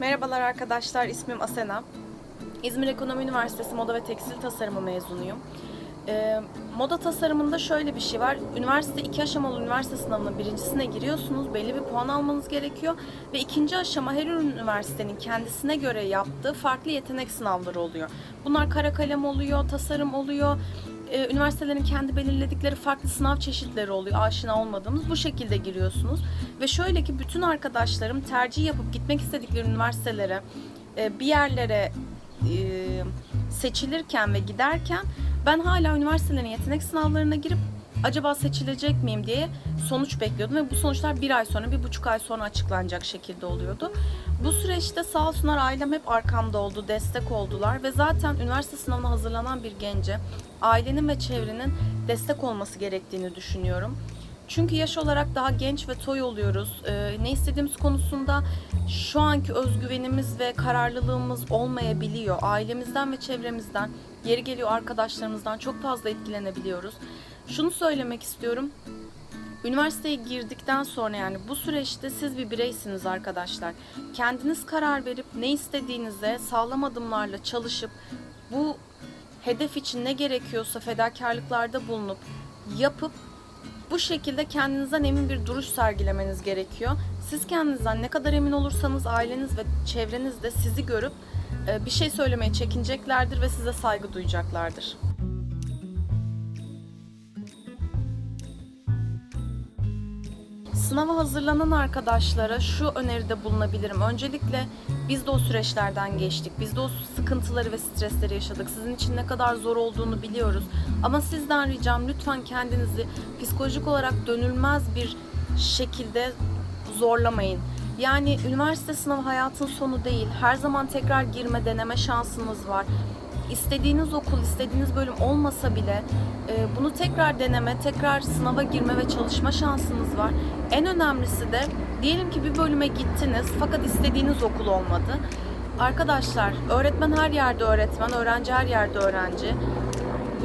Merhabalar arkadaşlar, ismim Asena. İzmir Ekonomi Üniversitesi Moda ve Tekstil Tasarımı mezunuyum. Ee, moda tasarımında şöyle bir şey var. Üniversite iki aşamalı üniversite sınavının birincisine giriyorsunuz. Belli bir puan almanız gerekiyor. Ve ikinci aşama her üniversitenin kendisine göre yaptığı farklı yetenek sınavları oluyor. Bunlar kara kalem oluyor, tasarım oluyor. Ee, üniversitelerin kendi belirledikleri farklı sınav çeşitleri oluyor. Aşina olmadığımız bu şekilde giriyorsunuz. Ve şöyle ki bütün arkadaşlarım tercih yapıp gitmek istedikleri üniversitelere, e, bir yerlere e, seçilirken ve giderken ben hala üniversitelerin yetenek sınavlarına girip acaba seçilecek miyim diye sonuç bekliyordum ve bu sonuçlar bir ay sonra, bir buçuk ay sonra açıklanacak şekilde oluyordu. Bu süreçte sağ olsunlar ailem hep arkamda oldu, destek oldular ve zaten üniversite sınavına hazırlanan bir gence ailenin ve çevrenin destek olması gerektiğini düşünüyorum. Çünkü yaş olarak daha genç ve toy oluyoruz. Ee, ne istediğimiz konusunda şu anki özgüvenimiz ve kararlılığımız olmayabiliyor. Ailemizden ve çevremizden, yeri geliyor arkadaşlarımızdan çok fazla etkilenebiliyoruz. Şunu söylemek istiyorum. Üniversiteye girdikten sonra yani bu süreçte siz bir bireysiniz arkadaşlar. Kendiniz karar verip ne istediğinize sağlam adımlarla çalışıp bu hedef için ne gerekiyorsa fedakarlıklarda bulunup yapıp bu şekilde kendinizden emin bir duruş sergilemeniz gerekiyor. Siz kendinizden ne kadar emin olursanız aileniz ve çevreniz de sizi görüp e, bir şey söylemeye çekineceklerdir ve size saygı duyacaklardır. Sınava hazırlanan arkadaşlara şu öneride bulunabilirim. Öncelikle biz de o süreçlerden geçtik. Biz de o sıkıntıları ve stresleri yaşadık. Sizin için ne kadar zor olduğunu biliyoruz. Ama sizden ricam lütfen kendinizi psikolojik olarak dönülmez bir şekilde zorlamayın. Yani üniversite sınavı hayatın sonu değil. Her zaman tekrar girme, deneme şansınız var. İstediğiniz okul, istediğiniz bölüm olmasa bile e, bunu tekrar deneme, tekrar sınava girme ve çalışma şansınız var. En önemlisi de diyelim ki bir bölüme gittiniz fakat istediğiniz okul olmadı. Arkadaşlar, öğretmen her yerde öğretmen, öğrenci her yerde öğrenci.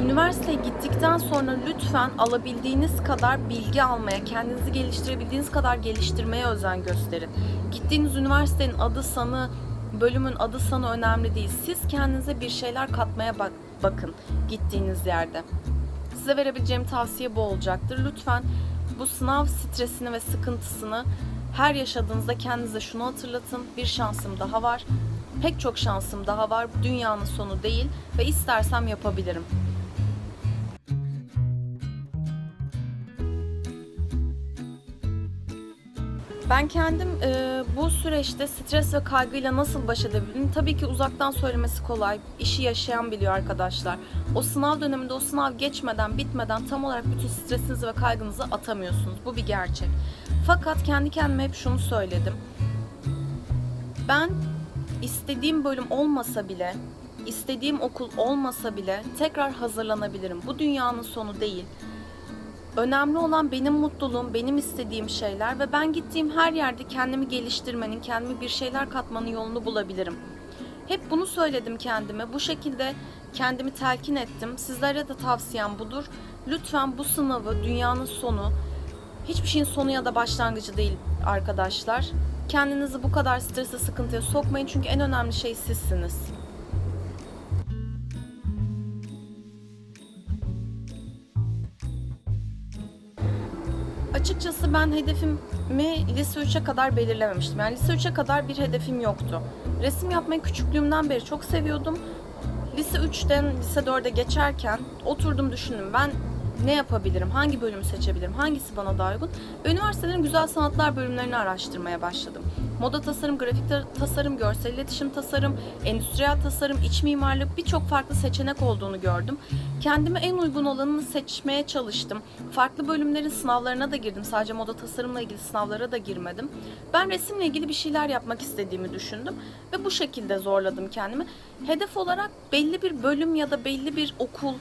Üniversiteye gittikten sonra lütfen alabildiğiniz kadar bilgi almaya, kendinizi geliştirebildiğiniz kadar geliştirmeye özen gösterin. Gittiğiniz üniversitenin adı sanı, bölümün adı sanı önemli değil. Siz kendinize bir şeyler katmaya bak bakın gittiğiniz yerde. Size verebileceğim tavsiye bu olacaktır. Lütfen bu sınav stresini ve sıkıntısını her yaşadığınızda kendinize şunu hatırlatın. Bir şansım daha var. Pek çok şansım daha var. Dünyanın sonu değil ve istersem yapabilirim. Ben kendim e, bu süreçte stres ve kaygıyla nasıl baş edebildim? Tabii ki uzaktan söylemesi kolay. İşi yaşayan biliyor arkadaşlar. O sınav döneminde o sınav geçmeden, bitmeden tam olarak bütün stresinizi ve kaygınızı atamıyorsunuz. Bu bir gerçek. Fakat kendi kendime hep şunu söyledim. Ben istediğim bölüm olmasa bile, istediğim okul olmasa bile tekrar hazırlanabilirim. Bu dünyanın sonu değil. Önemli olan benim mutluluğum, benim istediğim şeyler ve ben gittiğim her yerde kendimi geliştirmenin, kendime bir şeyler katmanın yolunu bulabilirim. Hep bunu söyledim kendime. Bu şekilde kendimi telkin ettim. Sizlere de tavsiyem budur. Lütfen bu sınavı dünyanın sonu, hiçbir şeyin sonu ya da başlangıcı değil arkadaşlar. Kendinizi bu kadar strese, sıkıntıya sokmayın çünkü en önemli şey sizsiniz. Açıkçası ben hedefimi lise 3'e kadar belirlememiştim. Yani lise 3'e kadar bir hedefim yoktu. Resim yapmayı küçüklüğümden beri çok seviyordum. Lise 3'ten lise 4'e geçerken oturdum düşündüm. Ben ne yapabilirim? Hangi bölümü seçebilirim? Hangisi bana daha uygun? Ve üniversitelerin güzel sanatlar bölümlerini araştırmaya başladım. Moda tasarım, grafik ta- tasarım, görsel iletişim tasarım, endüstriyel tasarım, iç mimarlık birçok farklı seçenek olduğunu gördüm. Kendime en uygun olanını seçmeye çalıştım. Farklı bölümlerin sınavlarına da girdim. Sadece moda tasarımla ilgili sınavlara da girmedim. Ben resimle ilgili bir şeyler yapmak istediğimi düşündüm ve bu şekilde zorladım kendimi. Hedef olarak belli bir bölüm ya da belli bir okul,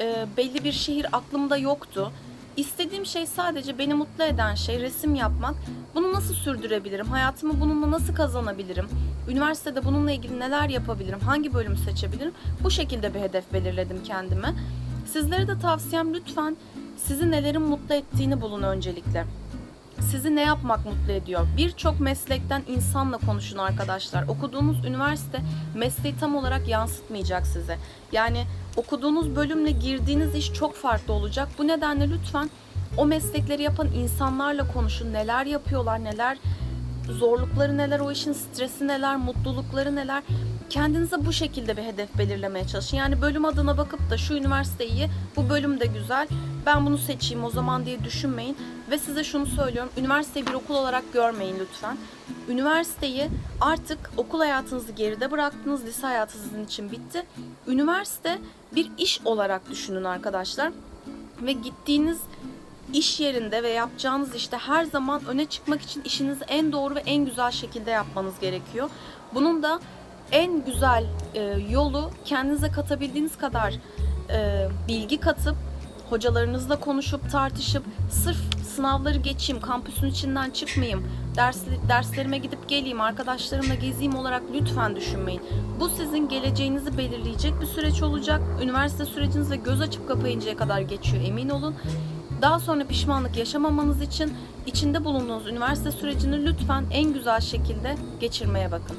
e, belli bir şehir aklımda yoktu. İstediğim şey sadece beni mutlu eden şey resim yapmak. Bunu nasıl sürdürebilirim? Hayatımı bununla nasıl kazanabilirim? Üniversitede bununla ilgili neler yapabilirim? Hangi bölümü seçebilirim? Bu şekilde bir hedef belirledim kendime. Sizlere de tavsiyem lütfen sizi nelerin mutlu ettiğini bulun öncelikle. Sizi ne yapmak mutlu ediyor? Birçok meslekten insanla konuşun arkadaşlar. Okuduğunuz üniversite mesleği tam olarak yansıtmayacak size. Yani okuduğunuz bölümle girdiğiniz iş çok farklı olacak. Bu nedenle lütfen o meslekleri yapan insanlarla konuşun. Neler yapıyorlar, neler zorlukları neler, o işin stresi neler, mutlulukları neler. Kendinize bu şekilde bir hedef belirlemeye çalışın. Yani bölüm adına bakıp da şu üniversite iyi, bu bölüm de güzel, ben bunu seçeyim o zaman diye düşünmeyin. Ve size şunu söylüyorum, üniversiteyi bir okul olarak görmeyin lütfen. Üniversiteyi artık okul hayatınızı geride bıraktınız, lise hayatı sizin için bitti. Üniversite bir iş olarak düşünün arkadaşlar. Ve gittiğiniz iş yerinde ve yapacağınız işte her zaman öne çıkmak için işinizi en doğru ve en güzel şekilde yapmanız gerekiyor. Bunun da en güzel e, yolu kendinize katabildiğiniz kadar e, bilgi katıp hocalarınızla konuşup tartışıp sırf sınavları geçeyim, kampüsün içinden çıkmayayım, ders, derslerime gidip geleyim, arkadaşlarımla gezeyim olarak lütfen düşünmeyin. Bu sizin geleceğinizi belirleyecek bir süreç olacak. Üniversite süreciniz ve göz açıp kapayıncaya kadar geçiyor emin olun. Daha sonra pişmanlık yaşamamanız için içinde bulunduğunuz üniversite sürecini lütfen en güzel şekilde geçirmeye bakın.